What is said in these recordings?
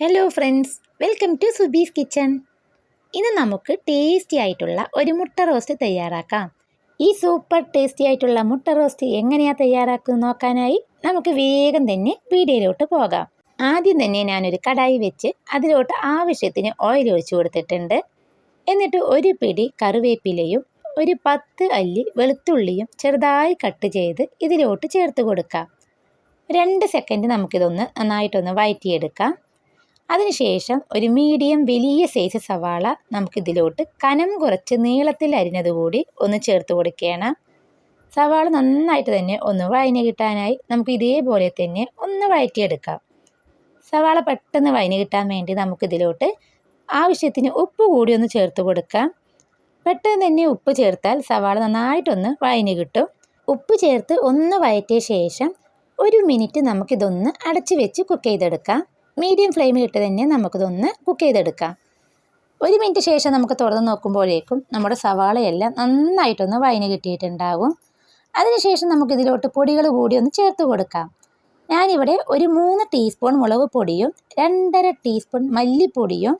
Hello friends welcome to Subi's kitchen ഇന്ന് നമുക്ക് tasty ആയിട്ടുള്ള ഒരു മുട്ട റോസ്റ്റ് തയ്യാറാക്കാം. ഈ സൂപ്പർ ടേസ്റ്റി ആയിട്ടുള്ള മുട്ട റോസ്റ്റ് എങ്ങനെയാണ് തയ്യാറാക്കുന്നത് നോക്കാനായി നമുക്ക് വേഗം തന്നെ വീഡിയോയിലോട്ട് പോകാം. ആദ്യം തന്നെ ഞാനൊരു കടായി വെച്ച് അതിലോട്ട് ആവശ്യത്തിന് ഓയിൽ ഒഴിച്ചു കൊടുത്തിട്ടുണ്ട്. എന്നിട്ട് ഒരു പിടി കറിവേപ്പിലയും ഒരു പത്ത് അല്ലി വെളുത്തുള്ളിയും ചെറുതായി കട്ട് ചെയ്ത് ഇതിലോട്ട് ചേർത്ത് കൊടുക്കാം. രണ്ട് സെക്കൻഡ് നമുക്കിതൊന്ന് നന്നായിട്ടൊന്ന് വഴറ്റിയെടുക്കാം അതിനുശേഷം ഒരു മീഡിയം വലിയ സൈസ് സവാള നമുക്കിതിലോട്ട് കനം കുറച്ച് നീളത്തിൽ അരിഞ്ഞതുകൂടി ഒന്ന് ചേർത്ത് കൊടുക്കുകയാണ്. സവാള നന്നായിട്ട് തന്നെ ഒന്ന് വഴഞ്ഞ് കിട്ടാനായി നമുക്ക് ഇതേപോലെ തന്നെ ഒന്ന് വഴറ്റിയെടുക്കാം. സവാള പെട്ടെന്ന് വഴഞ്ഞ് കിട്ടാൻ വേണ്ടി നമുക്കിതിലോട്ട് ആവശ്യത്തിന് ഉപ്പ് കൂടി ഒന്ന് ചേർത്ത് കൊടുക്കാം. പെട്ടെന്ന് തന്നെ ഉപ്പ് ചേർത്താൽ സവാള നന്നായിട്ടൊന്ന് വഴഞ്ഞ് കിട്ടും. ഉപ്പ് ചേർത്ത് ഒന്ന് വഴറ്റിയ ശേഷം ഒരു മിനിറ്റ് നമുക്കിതൊന്ന് അടച്ചു വെച്ച് കുക്ക് ചെയ്തെടുക്കാം. മീഡിയം ഫ്ലെയിമിലിട്ട് തന്നെ നമുക്കിതൊന്ന് കുക്ക് ചെയ്തെടുക്കാം. ഒരു മിനിറ്റ് ശേഷം നമുക്ക് തുറന്ന് നോക്കുമ്പോഴേക്കും നമ്മുടെ സവാളയെല്ലാം നന്നായിട്ടൊന്ന് വഴഞ്ഞ് കിട്ടിയിട്ടുണ്ടാകും അതിനുശേഷം നമുക്കിതിലോട്ട് പൊടികൾ കൂടി ഒന്ന് ചേർത്ത് കൊടുക്കാം. ഞാനിവിടെ ഒരു മൂന്ന് ടീസ്പൂൺ മുളക് പൊടിയും രണ്ടര ടീസ്പൂൺ മല്ലിപ്പൊടിയും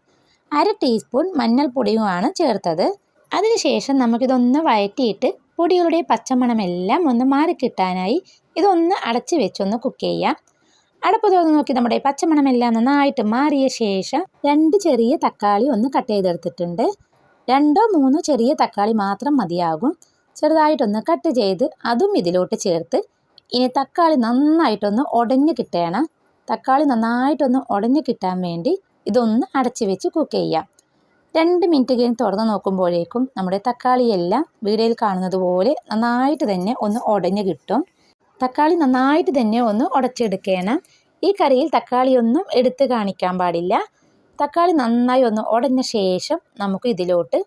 അര ടീസ്പൂൺ മഞ്ഞൾപ്പൊടിയുമാണ് ചേർത്തത്. അതിനുശേഷം നമുക്കിതൊന്ന് വഴറ്റിയിട്ട് പൊടികളുടെ പച്ചമണമെല്ലാം ഒന്ന് മാറിക്കിട്ടാനായി ഇതൊന്ന് അടച്ച് വെച്ചൊന്ന് കുക്ക് ചെയ്യാം. അടപ്പ് തുറന്ന് നോക്കി. നമ്മുടെ പച്ചമണമെല്ലാം നന്നായിട്ട് മാറിയ ശേഷം രണ്ട് ചെറിയ തക്കാളി ഒന്ന് കട്ട് ചെയ്തെടുത്തിട്ടുണ്ട്. രണ്ടോ മൂന്നോ ചെറിയ തക്കാളി മാത്രം മതിയാകും. ചെറുതായിട്ടൊന്ന് കട്ട് ചെയ്ത് അതും ഇതിലോട്ട് ചേർത്ത് ഇനി തക്കാളി നന്നായിട്ടൊന്ന് ഉടഞ്ഞു കിട്ടണം. തക്കാളി നന്നായിട്ടൊന്ന് ഉടഞ്ഞു കിട്ടാൻ വേണ്ടി ഇതൊന്ന് അടച്ചു വെച്ച് കുക്ക് ചെയ്യാം. രണ്ട് മിനിറ്റ് കഴിഞ്ഞ് തുറന്ന് നോക്കുമ്പോഴേക്കും നമ്മുടെ തക്കാളിയെല്ലാം വീഡിയോയിൽ കാണുന്നത് പോലെ നന്നായിട്ട് തന്നെ ഒന്ന് ഉടഞ്ഞു കിട്ടും. തക്കാളി നന്നായിട്ട് തന്നെ ഒന്ന് ഉടച്ചെടുക്കണം. ഈ കറിയിൽ തക്കാളിയൊന്നും എടുത്ത് കാണിക്കാൻ പാടില്ല. തക്കാളി നന്നായി ഒന്ന് ഉടഞ്ഞ ശേഷം നമുക്ക് ഇതിലോട്ട്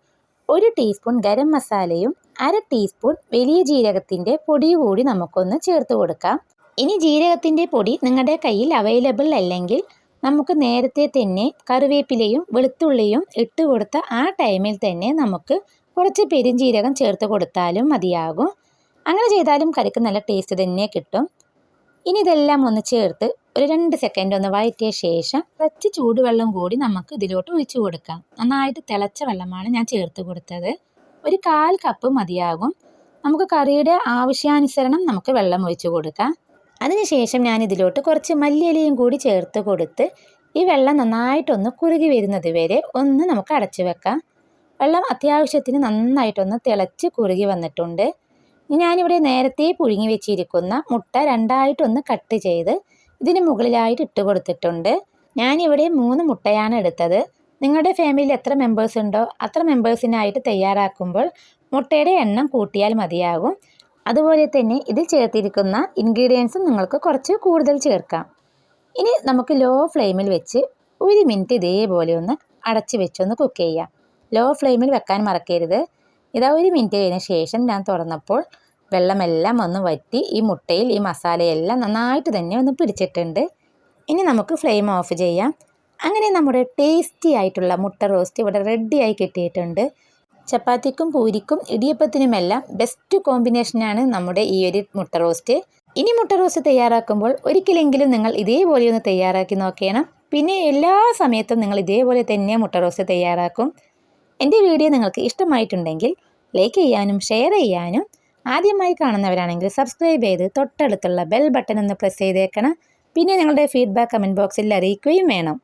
ഒരു ടീസ്പൂൺ ഗരം മസാലയും അര ടീസ്പൂൺ വലിയ ജീരകത്തിന്റെ പൊടി കൂടി നമുക്കൊന്ന് ചേർത്ത് കൊടുക്കാം. ഇനി ജീരകത്തിന്റെ പൊടി നിങ്ങളുടെ കയ്യിൽ അവൈലബിൾ അല്ലെങ്കിൽ നമുക്ക് നേരത്തെ തന്നെ കറിവേപ്പിലയും വെളുത്തുള്ളിയും ഇട്ട് കൊടുത്ത ആ ടൈമിൽ തന്നെ നമുക്ക് കുറച്ച് പെരുംജീരകം ചേർത്ത് കൊടുത്താലും മതിയാകും. അങ്ങനെ ചെയ്താലും കറിക്ക് നല്ല ടേസ്റ്റ് തന്നെ കിട്ടും. ഇനി ഇതെല്ലാം ഒന്ന് ചേർത്ത് ഒരു രണ്ട് സെക്കൻഡ് ഒന്ന് വഴറ്റിയ ശേഷം കുറച്ച് ചൂടുവെള്ളം കൂടി നമുക്ക് ഇതിലോട്ട് ഒഴിച്ചു കൊടുക്കാം. നന്നായിട്ട് തിളച്ച വെള്ളമാണ് ഞാൻ ചേർത്ത് കൊടുത്തത്. ഒരു കാൽ കപ്പ് മതിയാകും. നമുക്ക് കറിയുടെ ആവശ്യാനുസരണം നമുക്ക് വെള്ളം ഒഴിച്ചു കൊടുക്കാം. അതിനുശേഷം ഞാൻ ഇതിലോട്ട് കുറച്ച് മല്ലിയിലയും കൂടി ചേർത്ത് കൊടുത്ത് ഈ വെള്ളം നന്നായിട്ടൊന്ന് കുറുകി വരുന്നത് വരെ ഒന്ന് നമുക്ക് അടച്ചു വെക്കാം. വെള്ളം അത്യാവശ്യത്തിന് നന്നായിട്ടൊന്ന് തിളച്ച് കുറുകി വന്നിട്ടുണ്ട്. ഞാനിവിടെ നേരത്തെ പുഴുങ്ങി വെച്ചിരിക്കുന്ന മുട്ട രണ്ടായിട്ടൊന്ന് കട്ട് ചെയ്ത് ഇതിന് മുകളിലായിട്ട് ഇട്ട് കൊടുത്തിട്ടുണ്ട്. ഞാനിവിടെ മൂന്ന് മുട്ടയാണ് എടുത്തത്. നിങ്ങളുടെ ഫാമിലിയിൽ എത്ര മെമ്പേഴ്സ് ഉണ്ടോ? അത്ര മെമ്പേഴ്സിനായിട്ട് തയ്യാറാക്കുമ്പോൾ മുട്ടയുടെ എണ്ണം കൂട്ടിയാൽ മതിയാകും. അതുപോലെ തന്നെ ഇതിൽ ചേർത്തിരിക്കുന്ന ഇൻഗ്രീഡിയൻസും നിങ്ങൾക്ക് കുറച്ച് കൂടുതൽ ചേർക്കാം. ഇനി നമുക്ക് ലോ ഫ്ലെയിമിൽ വെച്ച് ഒരു മിനിറ്റ് ഇതേപോലെ ഒന്ന് അടച്ച് വെച്ചൊന്ന് കുക്ക് ചെയ്യാം. ലോ ഫ്ലെയിമിൽ വെക്കാൻ മറക്കരുത്. ഇതാ ഒരു മിനിറ്റ് കഴിഞ്ഞ ശേഷം ഞാൻ തുറന്നപ്പോൾ വെള്ളമെല്ലാം ഒന്ന് വറ്റി ഈ മുട്ടയിൽ ഈ മസാലയെല്ലാം നന്നായിട്ട് തന്നെ ഒന്ന് പിടിച്ചിട്ടുണ്ട്. ഇനി നമുക്ക് ഫ്ലെയിം ഓഫ് ചെയ്യാം. അങ്ങനെ നമ്മുടെ ടേസ്റ്റി ആയിട്ടുള്ള മുട്ട റോസ്റ്റ് ഇവിടെ റെഡിയായി കിട്ടിയിട്ടുണ്ട്. ചപ്പാത്തിക്കും പൂരിക്കും ഇടിയപ്പത്തിനുമെല്ലാം ബെസ്റ്റ് കോമ്പിനേഷനാണ് നമ്മുടെ ഈ ഒരു മുട്ട റോസ്റ്റ് ഇനി മുട്ട റോസ്റ്റ് തയ്യാറാക്കുമ്പോൾ ഒരിക്കലെങ്കിലും നിങ്ങൾ ഇതേപോലെ ഒന്ന് തയ്യാറാക്കി നോക്കണം. പിന്നെ എല്ലാ സമയത്തും നിങ്ങൾ ഇതേപോലെ തന്നെ മുട്ട റോസ്റ്റ് തയ്യാറാക്കും. എന്റെ വീഡിയോ നിങ്ങൾക്ക് ഇഷ്ടമായിട്ടുണ്ടെങ്കിൽ ലൈക്ക് ചെയ്യാനും ഷെയർ ചെയ്യാനും ആദ്യമായി കാണുന്നവരാണെങ്കിൽ സബ്സ്ക്രൈബ് ചെയ്ത് തൊട്ടടുത്തുള്ള ബെൽ ബട്ടൺ ഒന്ന് പ്രസ് ചെയ്തേക്കണം. പിന്നെ നിങ്ങളുടെ ഫീഡ്ബാക്ക് കമന്റ് ബോക്സിൽ അറിയിക്കുകയും വേണം.